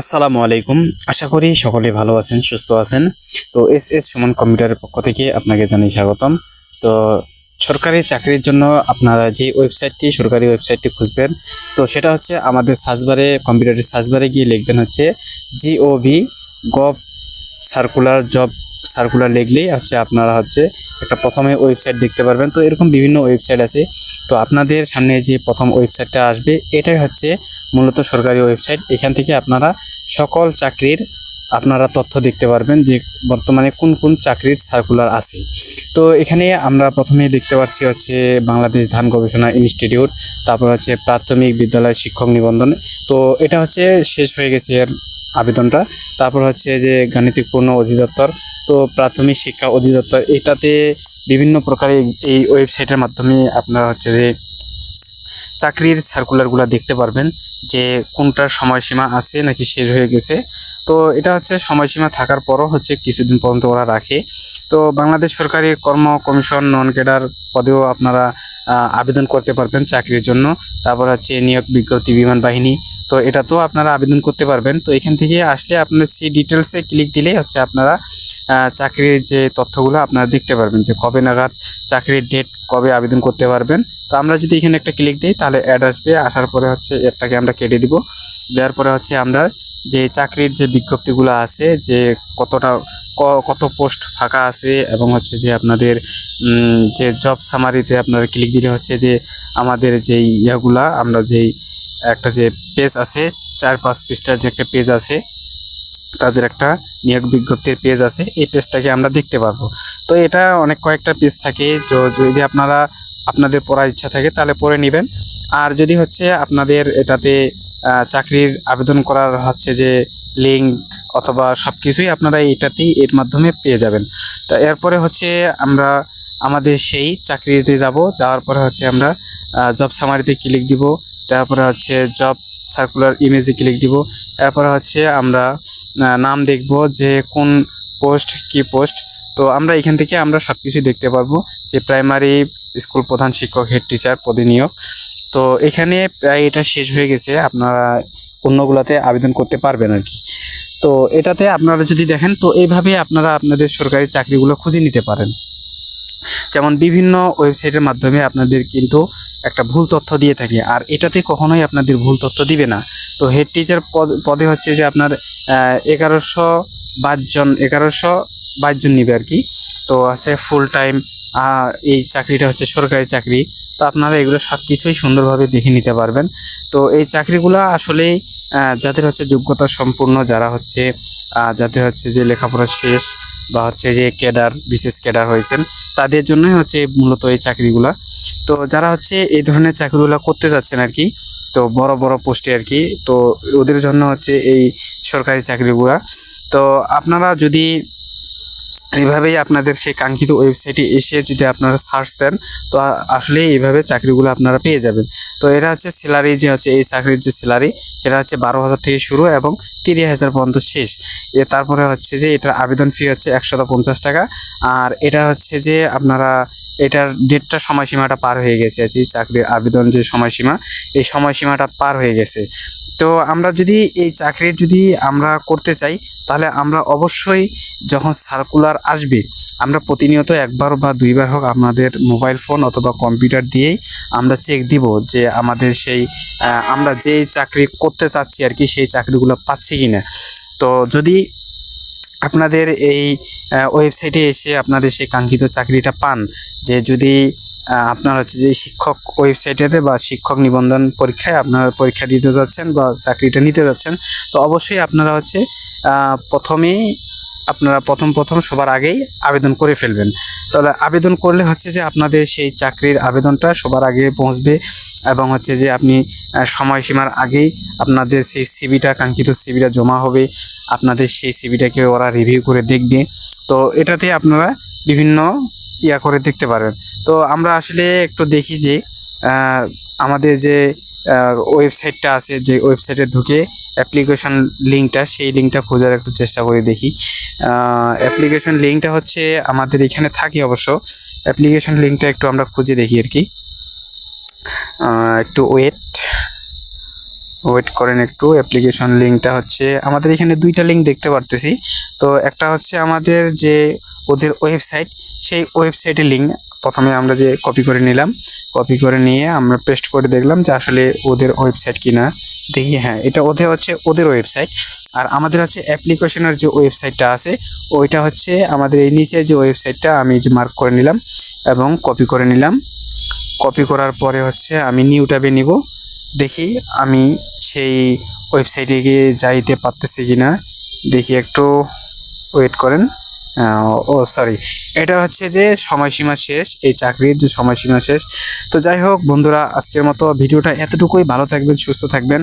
আসসালামু আলাইকুম। আশা করি সকলে ভালো আছেন, সুস্থ আছেন। তো এস এস সুমন কম্পিউটারের পক্ষ থেকে আপনাকে জানাই স্বাগতম। তো সরকারি চাকরির জন্য আপনারা যে ওয়েবসাইটটি, সরকারি ওয়েবসাইটটি খুঁজবেন, তো সেটা হচ্ছে আমাদের সার্চবারে, কম্পিউটারের সার্চবারে গিয়ে লিখবেন হচ্ছে G O V gov circular job circular লিখলেই হচ্ছে আপনারা হচ্ছে একটা প্রথমে ওয়েবসাইট দেখতে পারবেন। তো এরকম বিভিন্ন ওয়েবসাইট আছে। তো আপনাদের সামনে যে প্রথম ওয়েবসাইটটা আসবে, এটাই হচ্ছে মূলত সরকারি ওয়েবসাইট এখান থেকে আপনারা সকল চাকরির আপনারা তথ্য দেখতে পারবেন যে বর্তমানে কোন কোন চাকরির সার্কুলার আছে। তো এখানে আমরা প্রথমে দেখতে পাচ্ছি হচ্ছে বাংলাদেশ ধান গবেষণা ইনস্টিটিউট, তারপর হচ্ছে প্রাথমিক বিদ্যালয় শিক্ষক নিবন্ধন। তো এটা হচ্ছে শেষ হয়ে গেছে এর আবেদনটা? তারপর হচ্ছে যে গাণিতিক পূর্ণ অধিদপ্তর, তো প্রাথমিক শিক্ষা অধিদপ্তর, এটাতে বিভিন্ন প্রকারের এই ওয়েবসাইটের মাধ্যমে আপনারা হচ্ছে যে চাকরির সার্কুলারগুলো দেখতে পারবেন যে কোনটার সময়সীমা আছে নাকি শেষ হয়ে গেছে। তো এটা হচ্ছে সময়সীমা থাকার পরও হচ্ছে কিছুদিন পর্যন্ত ওরা রাখে। তো বাংলাদেশ সরকারি কর্ম কমিশন নন ক্যাডার পদেও আপনারা আবেদন করতে পারবেন চাকরির জন্য। তারপর হচ্ছে নিয়োগ বিজ্ঞপ্তি, বিমান বাহিনী। তো এটা তো আপনারা আবেদন করতে পারবেন। তো এখান থেকে আসলে আপনার সি ডিটেলসে ক্লিক দিলেই হচ্ছে আপনারা চাকরির যে তথ্যগুলো আপনারা দেখতে পারবেন যে কবে নাগাদ চাকরির ডেট কবে আবেদন করতে পারবেন। তো আমরা যদি এখানে একটা ক্লিক দিই তাহলে অ্যাড আসবে। আসার পরে হচ্ছে এরটাকে আমরা কেটে দিব। দেওয়ার পরে হচ্ছে আমরা যে চাকরির যে বিজ্ঞপ্তিগুলো আছে যে কতটা কত পোস্ট ফাঁকা আছে এবং হচ্ছে যে আপনাদের যে জব সামারিতে আপনারা ক্লিক দিলে হচ্ছে যে আমাদের যেই ইয়াগুলা, আমরা যেই একটা যে পেজ আছে, চার পাঁচ পৃষ্ঠার যে একটা পেজ আছে, তাদের একটা নিয়োগ বিজ্ঞপ্তির পেজ আছে, এই পেজটাকে আমরা দেখতে পারব। তো এটা অনেক কয়েকটা পেজ থাকে, তো যদি আপনারা, আপনাদের পড়ার ইচ্ছা থাকে তাহলে পড়ে নেবেন। আর যদি হচ্ছে আপনাদের এটাতে চাকরির আবেদন করার হচ্ছে যে লিঙ্ক অথবা সব কিছুই আপনারা এটাতেই এর মাধ্যমে পেয়ে যাবেন। তো এরপরে হচ্ছে আমরা আমাদের সেই চাকরিতে যাব। যাওয়ার পরে হচ্ছে আমরা জব সামারিতে ক্লিক দিব। তারপরে হচ্ছে জব সার্কুলার ইমেজে ক্লিক দিব। এরপরে হচ্ছে আমরা নাম দেখব যে কোন পোস্ট কি পোস্ট তো আমরা এখান থেকে আমরা সব কিছুই দেখতে পারব যে প্রাইমারি স্কুল প্রধান শিক্ষক হেড টিচার পদে নিয়োগ তো এখানে প্রায় এটা শেষ হয়ে গেছে। আপনারা অন্যগুলোতে আবেদন করতে পারবেন আর কি। তো এটাতে আপনারা যদি দেখেন, তো এইভাবে আপনারা আপনাদের সরকারি চাকরিগুলো খুঁজে নিতে পারেন। যেমন বিভিন্ন ওয়েবসাইটের মাধ্যমে আপনাদের কিন্তু একটা ভুল তথ্য দিয়ে থাকে, আর এটাতে কখনোই আপনাদের ভুল তথ্য দিবে না। তো হেড টিচার পদে হচ্ছে যে আপনার এগারোশো বাইশ জন, এগারোশো বাইশ জন নিবে আর কি। তো হচ্ছে ফুল টাইম এই চাকরিটা হচ্ছে সরকারি চাকরি। তো আপনারা এগুলো সব কিছুই সুন্দরভাবে দেখে নিতে পারবেন। তো এই চাকরিগুলো আসলে যাদের হচ্ছে যোগ্যতা সম্পূর্ণ, যারা হচ্ছে যাদের হচ্ছে যে লেখাপড়া শেষ বা হচ্ছে যে ক্যাডার, বিশেষ ক্যাডার হয়েছেন, তাদের জন্যই হচ্ছে মূলত এই চাকরিগুলা। তো যারা হচ্ছে এই ধরনের চাকরিগুলো করতে যাচ্ছেন আর কি, তো বড় বড় পোস্টে আর কি, তো ওদের জন্য হচ্ছে এই সরকারি চাকরিগুলা। তো আপনারা যদি এইভাবেই আপনাদের সেই কাঙ্ক্ষিত ওয়েবসাইটে এসে যদি আপনারা সার্চ দেন, তো আসলে এইভাবে চাকরিগুলো আপনারা পেয়ে যাবেন। তো এটা হচ্ছে স্যালারি যে হচ্ছে, এই চাকরির যে স্যালারি এটা হচ্ছে বারো হাজার থেকে শুরু এবং তিরিশ হাজার পর্যন্ত শেষ। এ, তারপরে হচ্ছে যে এটার আবেদন ফি হচ্ছে একশত পঞ্চাশ টাকা। আর এটা হচ্ছে যে আপনারা এটার ডেটটা সময়সীমাটা পার হয়ে গেছে আর কি চাকরির আবেদন যে সময়সীমা, এই সময়সীমাটা পার হয়ে গেছে। তো আমরা যদি এই চাকরি যদি আমরা করতে চাই, তাহলে আমরা অবশ্যই যখন সার্কুলার আসবে, আমরা প্রতিনিয়ত একবার বা দুইবার হোক আমাদের মোবাইল ফোন অথবা কম্পিউটার দিয়েই আমরা চেক দিব যে আমাদের সেই আমরা যেই চাকরি করতে চাচ্ছি আর কি, সেই চাকরিগুলো পাচ্ছি কিনা। তো যদি আপনাদের এই ওয়েবসাইটে এসে আপনাদের সেই কাঙ্ক্ষিত চাকরিটা পান, যে যদি আপনার হচ্ছে যে শিক্ষক ওয়েবসাইটেতে বা শিক্ষক নিবন্ধন পরীক্ষায় আপনারা পরীক্ষা দিতে যাচ্ছেন বা চাকরিটা নিতে যাচ্ছেন, তো অবশ্যই আপনারা হচ্ছে প্রথমেই আপনারা প্রথম প্রথম সবার আগেই আবেদন করে ফেলবেন। তাহলে আবেদন করলে হচ্ছে যে আপনাদের সেই চাকরির আবেদনটা সবার আগে পৌঁছবে এবং হচ্ছে যে আপনি সময়সীমার আগেই আপনাদের সেই সিবিটা কাঙ্ক্ষিত সিবিটা জমা হবে। আপনাদের সেই সিবিটাকে ওরা রিভিউ করে দেখবে। তো এটাতে আপনারা বিভিন্ন ইয়া করে দেখতে পারবেন। তো আমরা আসলে একটু দেখি যে আমাদের যে ওয়েবসাইটটা আছে, যে ওয়েবসাইটে ঢুকে অ্যাপ্লিকেশন লিঙ্কটা সেই লিঙ্কটা খোঁজার একটু চেষ্টা করে দেখি। অ্যাপ্লিকেশন লিঙ্কটা হচ্ছে আমাদের এখানে থাকি অবশ্য। অ্যাপ্লিকেশন লিঙ্কটা একটু আমরা খুঁজে দেখি আর কি। একটু ওয়েট ওয়েট করেন একটু অ্যাপ্লিকেশন লিঙ্কটা হচ্ছে, আমাদের এখানে দুইটা লিঙ্ক দেখতে পারতেছি। তো একটা হচ্ছে আমাদের যে ওদের ওয়েবসাইট সেই ওয়েবসাইটের লিঙ্ক প্রথমে আমরা যে কপি করে নিলাম। কপি করে নিয়ে আমরা পেস্ট করে দেখলাম যে আসলে ওদের ওয়েবসাইট কিনা। দেখি হ্যাঁ এটা ওদের হচ্ছে ওদের ওয়েবসাইট আর আমাদের হচ্ছে অ্যাপ্লিকেশনের যে ওয়েবসাইটটা আছে, ওইটা হচ্ছে আমাদের এই নিচে যে ওয়েবসাইটটা আমি যে মার্ক করে নিলাম এবং কপি করে নিলাম। কপি করার পরে হচ্ছে আমি নিউ ট্যাবে নিব। দেখি আমি সেই ওয়েবসাইটে গিয়ে যাইতে পারতেছি কি না দেখি একটু ওয়েট করেন। ও সরি এটা হচ্ছে যে সময়সীমা শেষ, এই চাকরির যে সময়সীমা শেষ। তো যাই হোক বন্ধুরা, আজকের মতো ভিডিওটা এতটুকুই। ভালো থাকবেন, সুস্থ থাকবেন।